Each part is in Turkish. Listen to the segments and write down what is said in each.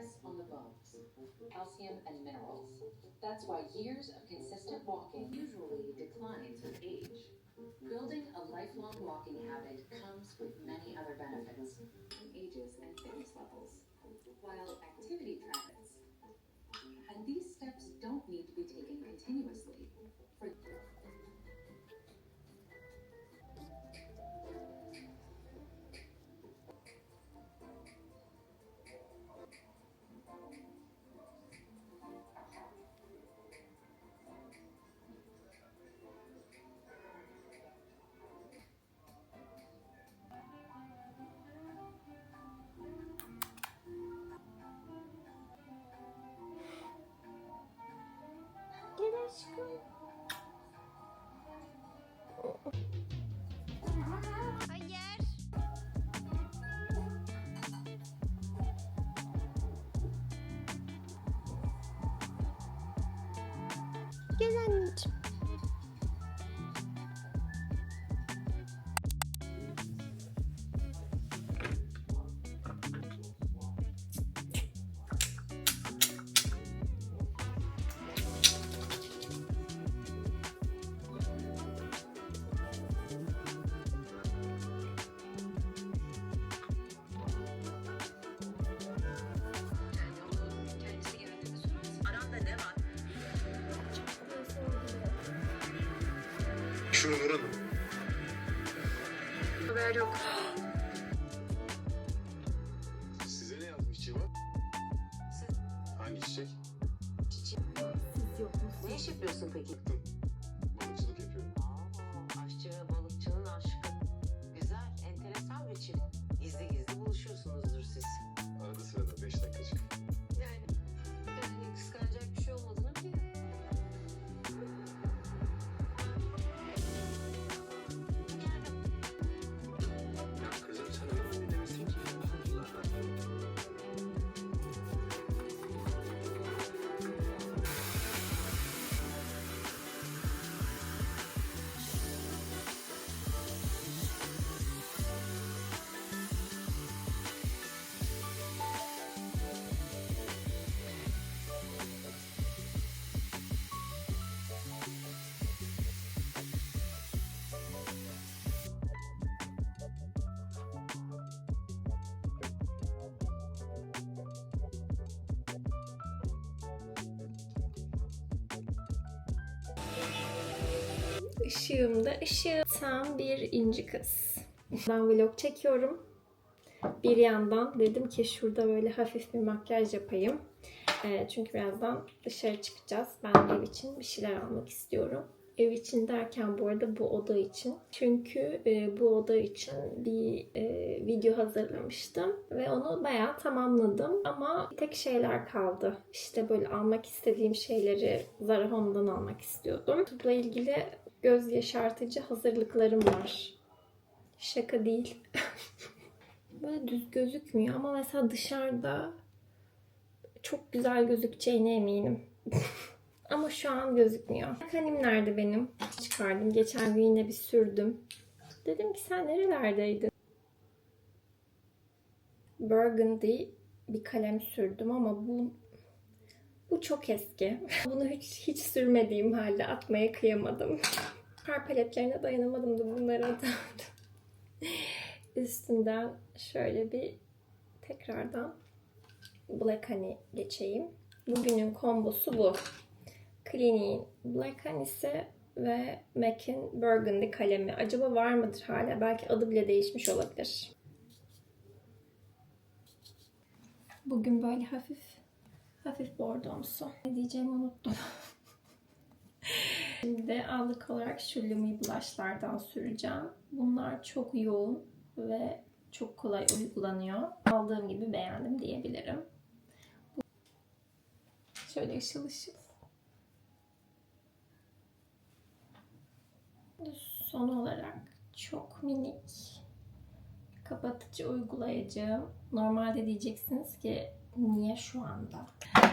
stress on the bones, calcium and minerals. That's why years of consistent walking usually declines with age. Building a lifelong walking habit comes with many other benefits, ages and fitness levels, while activity practice. And these steps don't need to be taken continuously. Gel anneciğim. Şunu vurun. Haber yok. Işığımda ışığı. Tam bir inci kız. Ben vlog çekiyorum. Bir yandan dedim ki şurada böyle hafif bir makyaj yapayım. Ee, çünkü birazdan dışarı çıkacağız. Ben ev için bir şeyler almak istiyorum. Ev için derken bu arada bu oda için. Çünkü e, bu oda için bir e, video hazırlamıştım. Ve onu bayağı tamamladım. Ama tek şeyler kaldı. İşte böyle almak istediğim şeyleri Zara Home'dan almak istiyordum. Bununla ilgili göz yaşartıcı hazırlıklarım var. Şaka değil. Böyle düz gözükmüyor ama mesela dışarıda çok güzel gözükeceğine eminim. ama şu an gözükmüyor. Kanim nerede benim? Çıkardım. Geçen gün yine bir sürdüm. Dedim ki sen nerelerdeydin? Burgundy bir kalem sürdüm ama bu bu çok eski. Bunu hiç hiç sürmediğim halde atmaya kıyamadım. Kar paletlerine dayanamadım da bunları atardım. Üstünden şöyle bir tekrardan Black Honey geçeyim. Bugünün kombosu bu. Clinique'in Black Honey'si ve MAC'in Burgundy kalemi. Acaba var mıdır hala? Belki adı bile değişmiş olabilir. Bugün böyle hafif hafif bordomsu. Ne diyeceğimi unuttum. Şimdi allık olarak şu Lumi blushlardan süreceğim. Bunlar çok yoğun ve çok kolay uygulanıyor. Aldığım gibi beğendim diyebilirim. Şöyle ışıl ışıl. Son olarak çok minik kapatıcı uygulayacağım. Normalde diyeceksiniz ki niye şu anda?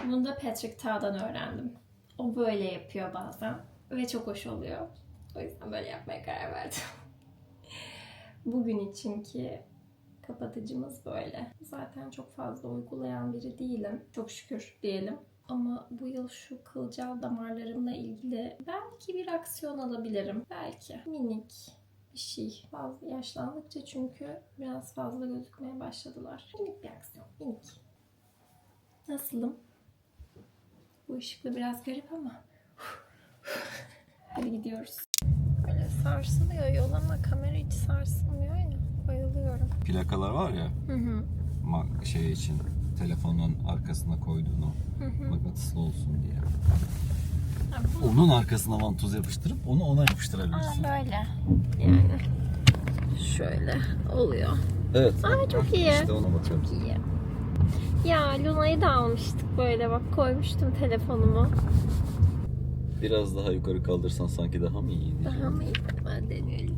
Bunu da Patrick Ta'dan öğrendim. O böyle yapıyor bazen ve çok hoş oluyor. O yüzden böyle yapmaya karar verdim. Bugün için ki Kapatıcımız böyle. Zaten çok fazla uygulayan biri değilim. Çok şükür diyelim. Ama bu yıl şu kılcal damarlarımla ilgili belki bir aksiyon alabilirim. Belki. Minik bir şey. Fazla yaşlandıkça çünkü biraz fazla gözükmeye başladılar. Minik bir aksiyon. Minik. Nasılım? Bu ışıklı biraz garip ama. Hadi gidiyoruz. Böyle sarsılıyor yol ama kamera hiç sarsılmıyor ya. Bayılıyorum. Plakalar var ya Hı hı. şey için telefonun arkasına koyduğun o mıknatıslı olsun diye. Ha, bu- Onun arkasına vantuz yapıştırıp onu ona Aa, yapıştırabilirsin. böyle. Yani şöyle oluyor. Evet. Aa, çok iyi. İşte ona bakıyorum. İyi. Ya Luna'yı da almıştık böyle bak koymuştum telefonumu. Biraz daha yukarı kaldırsan sanki daha mı iyi? Daha mı iyi? Ben deneyelim.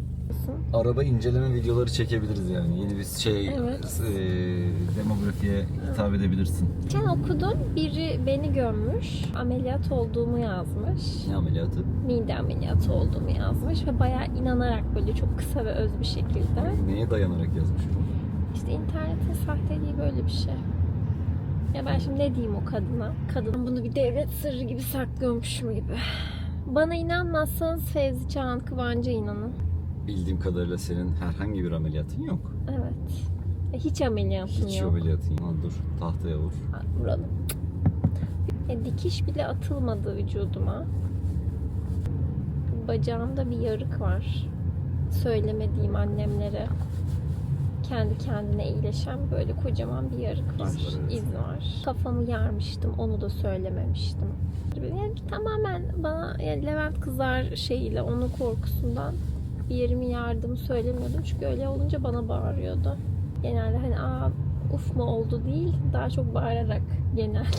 Araba inceleme videoları çekebiliriz yani. Yeni bir şey Evet. e, demografiye hitap edebilirsin. Geçen okudum biri beni görmüş ameliyat olduğumu yazmış. Ne ameliyatı? Mide ameliyatı olduğumu yazmış ve bayağı inanarak böyle çok kısa ve öz bir şekilde. Neye dayanarak yazmış? İşte internetin sahteliği böyle bir şey. Ya ben şimdi ne diyeyim o kadına? Kadın bunu bir devlet sırrı gibi saklıyormuşum gibi. Bana inanmazsanız Fevzi Çağan Kıvancı'ya inanın. Bildiğim kadarıyla senin herhangi bir ameliyatın yok. Evet. E, Hiç ameliyatım Hiç yok. ameliyatın yok. Dur tahtaya vur. Ha, Vuralım. E, dikiş bile atılmadı vücuduma. Bacağımda bir yarık var. Söylemediğim annemlere. Kendi kendine iyileşen böyle kocaman bir yarık var. İz var. İz var. Kafamı yarmıştım. Onu da söylememiştim. Yani tamamen bana yani Levent kızar şeyiyle onun korkusundan bir yerimi yardım söylemiyordum. Çünkü öyle olunca bana bağırıyordu. Genelde hani aa uf mu oldu değil daha çok bağırarak genel.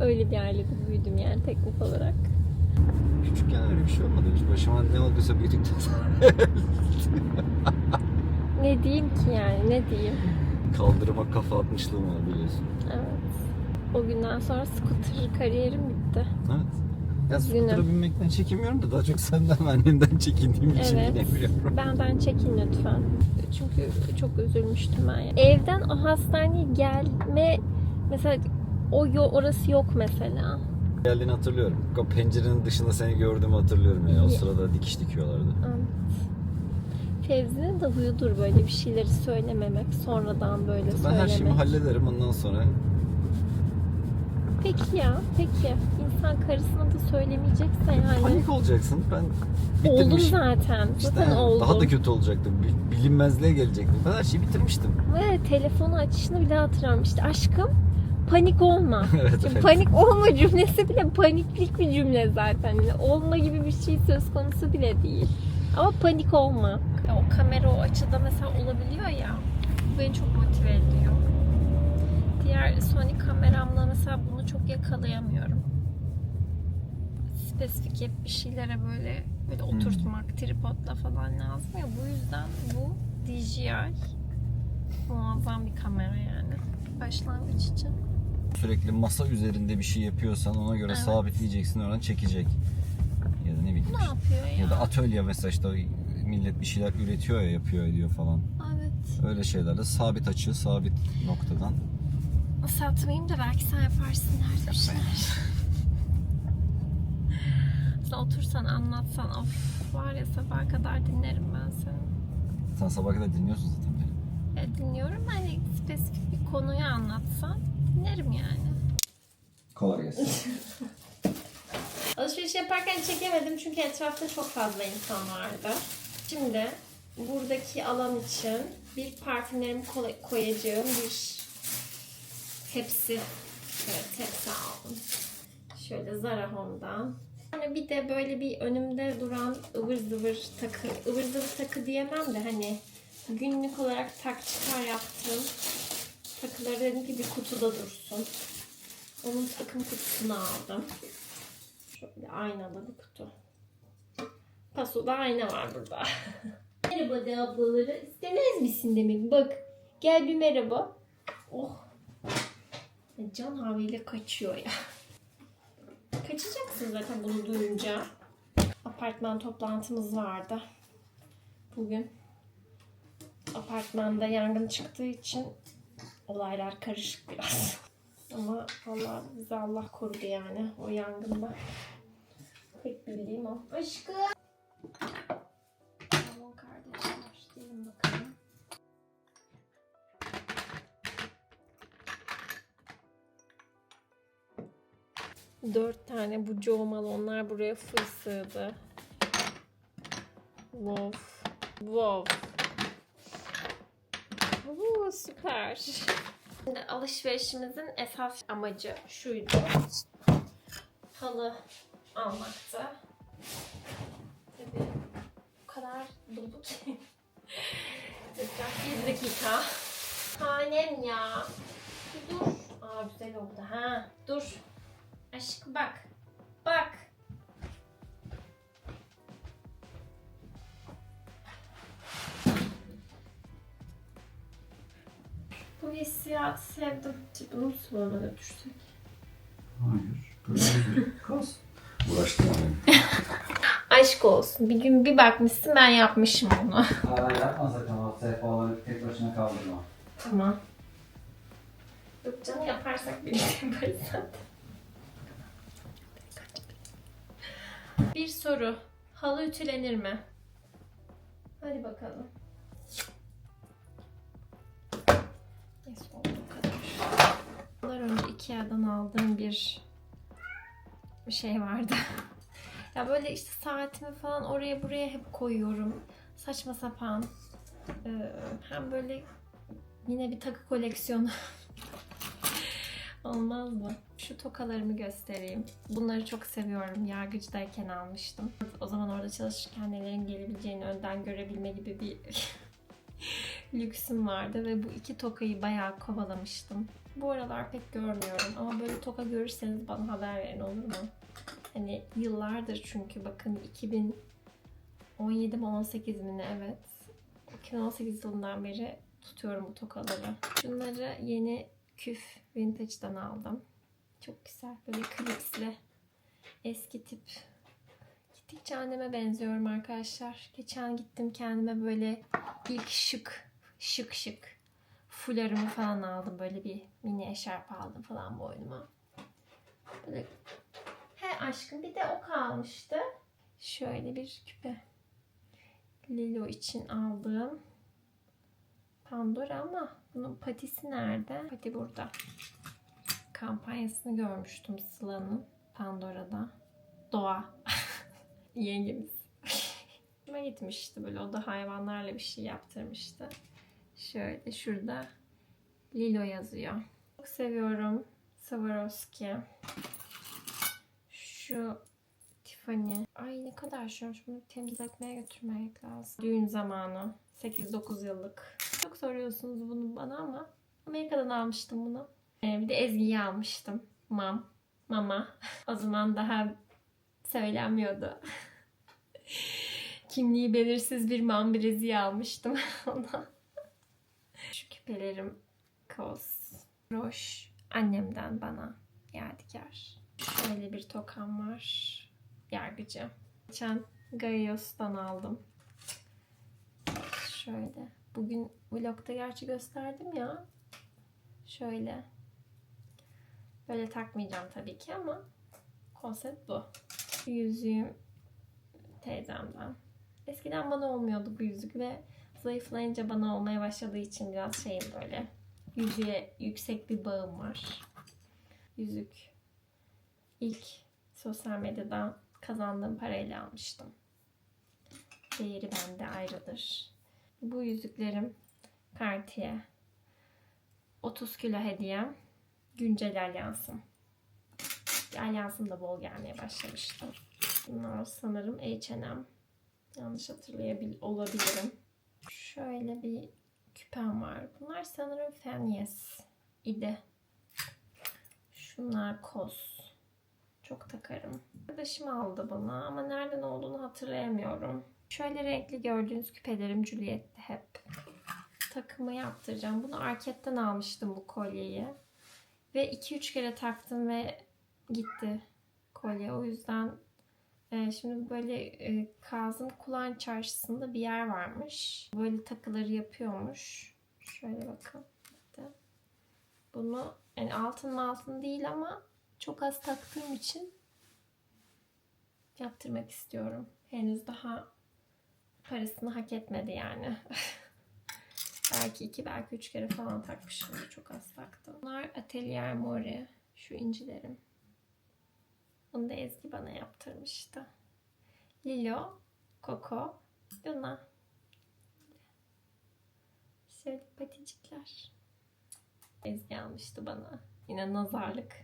öyle bir ailede büyüdüm yani teknik olarak. Küçükken öyle bir şey olmadı. Başıma ne olduysa büyüdükten sonra Ne diyeyim ki yani ne diyeyim. kaldırıma kafa atmışlığım var biliyorsun. Evet. O günden sonra scooter kariyerim bitti. Evet. Ya Üzgünüm. skutura binmekten çekinmiyorum da daha çok senden ve annenden çekindiğim için Evet. binemiyorum. Benden çekin lütfen. Çünkü çok üzülmüştüm ben. yani. Evden o hastaneye gelme mesela o yo orası yok mesela. Geldiğini hatırlıyorum. O pencerenin dışında seni gördüğümü hatırlıyorum yani. O sırada dikiş dikiyorlardı. Evet. Fevzi'nin de huyudur böyle bir şeyleri söylememek, sonradan böyle Ben söylemek. her şeyimi hallederim ondan sonra. Peki ya, peki. İnsan karısına da söylemeyecekse yani. Panik olacaksın. Ben Oldum bitirmişim. zaten. İşte Zaten oldum. daha da kötü olacaktı. Bi- Bilinmezliğe gelecektim. Ben her şeyi bitirmiştim. Ve telefonu açışını bile hatırlıyorum. İşte aşkım panik olma. evet, Şimdi evet. panik olma cümlesi bile paniklik bir cümle zaten. Yani olma gibi bir şey söz konusu bile değil. Ama panik olma. Ya o kamera o açıda mesela olabiliyor ya. Bu beni çok motive ediyor. Diğer Sony kameramla mesela bunu çok yakalayamıyorum. Spesifik hep bir şeylere böyle böyle oturtmak, tripodla falan lazım ya. Bu yüzden bu DJI muazzam bir kamera yani. Başlangıç için. Sürekli masa üzerinde bir şey yapıyorsan ona göre Evet. sabitleyeceksin oradan çekecek. Ne yapıyor ya? Ya da atölye mesela işte millet bir şeyler üretiyor ya yapıyor ediyor falan. Evet. Öyle şeylerde sabit açı, sabit noktadan. Satmayayım da belki sen yaparsın her bir şeyler. Sen otursan anlatsan of var ya sabaha kadar dinlerim ben seni. Sen sabah kadar dinliyorsun zaten beni. Evet dinliyorum hani spesifik bir konuyu anlatsan dinlerim yani. Kolay gelsin. Alışveriş yaparken çekemedim çünkü etrafta çok fazla insan vardı. Şimdi buradaki alan için bir parfümlerimi koy- koyacağım bir tepsi. Evet tepsi aldım. Şöyle Zara Home'dan. Sonra bir de böyle bir önümde duran ıvır zıvır takı. ıvır zıvır takı diyemem de hani günlük olarak tak çıkar yaptığım takıları dedim ki bir kutuda dursun. Onun takım kutusunu aldım. Şöyle aynalı bir kutu. Pasoda ayna var burada. merhaba de ablaları. İstemez misin demek? Bak. Gel bir merhaba. Oh. Can havliyle kaçıyor ya. Kaçacaksın zaten bunu duyunca. Apartman toplantımız vardı. Bugün. Apartmanda yangın çıktığı için olaylar karışık biraz. Ama Allah bizi Allah korudu yani o yangından. Tek bildiğim o. Aşkım. Tamam kardeşler. Gelin bakalım. Dört tane bu comal onlar buraya full sığdı. Wow. Wow. Oo, süper. Şimdi alışverişimizin esas amacı şuydu. Halı almaktı. Tabii o kadar dolu ki. Tekrar bir dakika. Tanem ya. Bir dur. Aa güzel oldu ha. Dur. Aşkım bak. Bak. Bu hissiyatı sevdim. Bunu mu salona götürsek? Hayır. Böyle kalsın. Uğraştırma beni. Aşk olsun. Bir gün bir bakmışsın ben yapmışım onu. Aa, yapma sakın o sehpaları tek başına kaldırma. Tamam. Yok canım yaparsak birlikte yaparız zaten. Bir soru. Halı ütülenir mi? Hadi bakalım. Neyse oldu kadar. Yıllar önce Ikea'dan aldığım bir bir şey vardı. ya böyle işte saatimi falan oraya buraya hep koyuyorum. Saçma sapan. Ee, hem böyle yine bir takı koleksiyonu. Olmaz mı? Şu tokalarımı göstereyim. Bunları çok seviyorum. Yargıç'tayken almıştım. O zaman orada çalışırken nelerin gelebileceğini önden görebilme gibi bir lüksüm vardı ve bu iki tokayı bayağı kovalamıştım. Bu aralar pek görmüyorum ama böyle toka görürseniz bana haber verin olur mu? Hani yıllardır çünkü bakın 2017 mi 18 mi ne evet. 2018 yılından beri tutuyorum bu tokaları. Şunları yeni küf vintage'dan aldım. Çok güzel. Böyle klipsli. Eski tip. Gittikçe anneme benziyorum arkadaşlar. Geçen gittim kendime böyle ilk şık, şık şık fularımı falan aldım. Böyle bir mini eşarp aldım falan boynuma. Böyle He aşkım bir de o kalmıştı. Şöyle bir küpe. Lilo için aldığım Pandora ama bunun patisi nerede? Pati burada. Kampanyasını görmüştüm Sıla'nın Pandora'da. Doğa. Yengemiz. Gitmişti böyle. O da hayvanlarla bir şey yaptırmıştı. Şöyle şurada Lilo yazıyor. Çok seviyorum. Swarovski. Şu Tiffany. Ay ne kadar şu an şunu temizletmeye götürmek lazım. Düğün zamanı. 8-9 yıllık. Çok soruyorsunuz bunu bana ama Amerika'dan almıştım bunu. Ee, bir de Ezgi'yi almıştım. Mam. Mama. O zaman daha söylenmiyordu. Kimliği belirsiz bir mam bileziği almıştım ona. Küpelerim Kos. Roş. Annemden bana yadigar. Şöyle bir tokam var. Yargıcı. Geçen Gaios'tan aldım. Şöyle. Bugün vlogda gerçi gösterdim ya. Şöyle. Böyle takmayacağım tabii ki ama konsept bu. Yüzüğüm teyzemden. Eskiden bana olmuyordu bu yüzük ve zayıflayınca bana olmaya başladığı için biraz şeyim böyle. Yüzüğe yüksek bir bağım var. Yüzük ilk sosyal medyadan kazandığım parayla almıştım. Değeri bende ayrıdır. Bu yüzüklerim Cartier. 30 kilo hediyem. Güncel alyansım. Alyansım da bol gelmeye başlamıştı. Bunlar sanırım H&M. Yanlış hatırlayabil olabilirim. Şöyle bir küpem var. Bunlar sanırım Fenies idi. Şunlar Kos. Çok takarım. Arkadaşım aldı bana ama nereden olduğunu hatırlayamıyorum. Şöyle renkli gördüğünüz küpelerim Juliet'te hep. Takımı yaptıracağım. Bunu Arket'ten almıştım bu kolyeyi. Ve 2-3 kere taktım ve gitti kolye. O yüzden şimdi böyle e, Kazım Kulağan Çarşısı'nda bir yer varmış. Böyle takıları yapıyormuş. Şöyle bakın. Bunu yani altın altın değil ama çok az taktığım için yaptırmak istiyorum. Henüz daha parasını hak etmedi yani. belki iki, belki üç kere falan takmışımdır. Çok az taktım. Bunlar Atelier Mori. Şu incilerim. Bunu da Ezgi bana yaptırmıştı. Lilo, Coco, Luna. Şöyle paticikler. Ezgi almıştı bana. Yine nazarlık.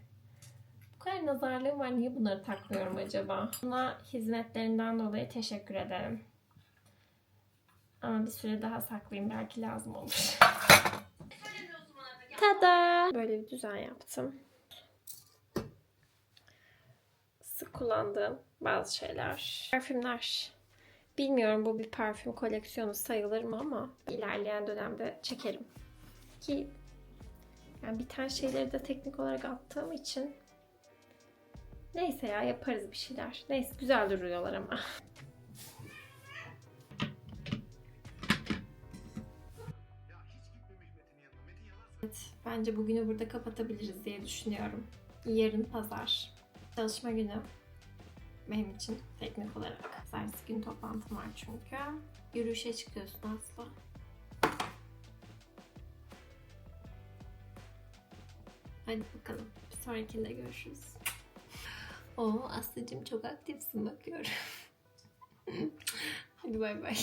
Bu kadar nazarlığım var. Niye bunları takmıyorum acaba? Buna hizmetlerinden dolayı teşekkür ederim. Ama bir süre daha saklayayım. Belki lazım olur. Tada! Böyle bir düzen yaptım. Kullandığım bazı şeyler. Parfümler. Bilmiyorum bu bir parfüm koleksiyonu sayılır mı ama ilerleyen dönemde çekerim. Ki yani biten şeyleri de teknik olarak attığım için neyse ya yaparız bir şeyler. Neyse güzel duruyorlar ama. Evet, bence bugünü burada kapatabiliriz diye düşünüyorum. Yarın pazar. Çalışma günü. Benim için teknik olarak. Pazartesi gün toplantım var çünkü. Yürüyüşe çıkıyorsun Aslı. Hadi bakalım. Bir sonrakinde görüşürüz. Oo Aslı'cığım çok aktifsin bakıyorum. Hadi bay bay.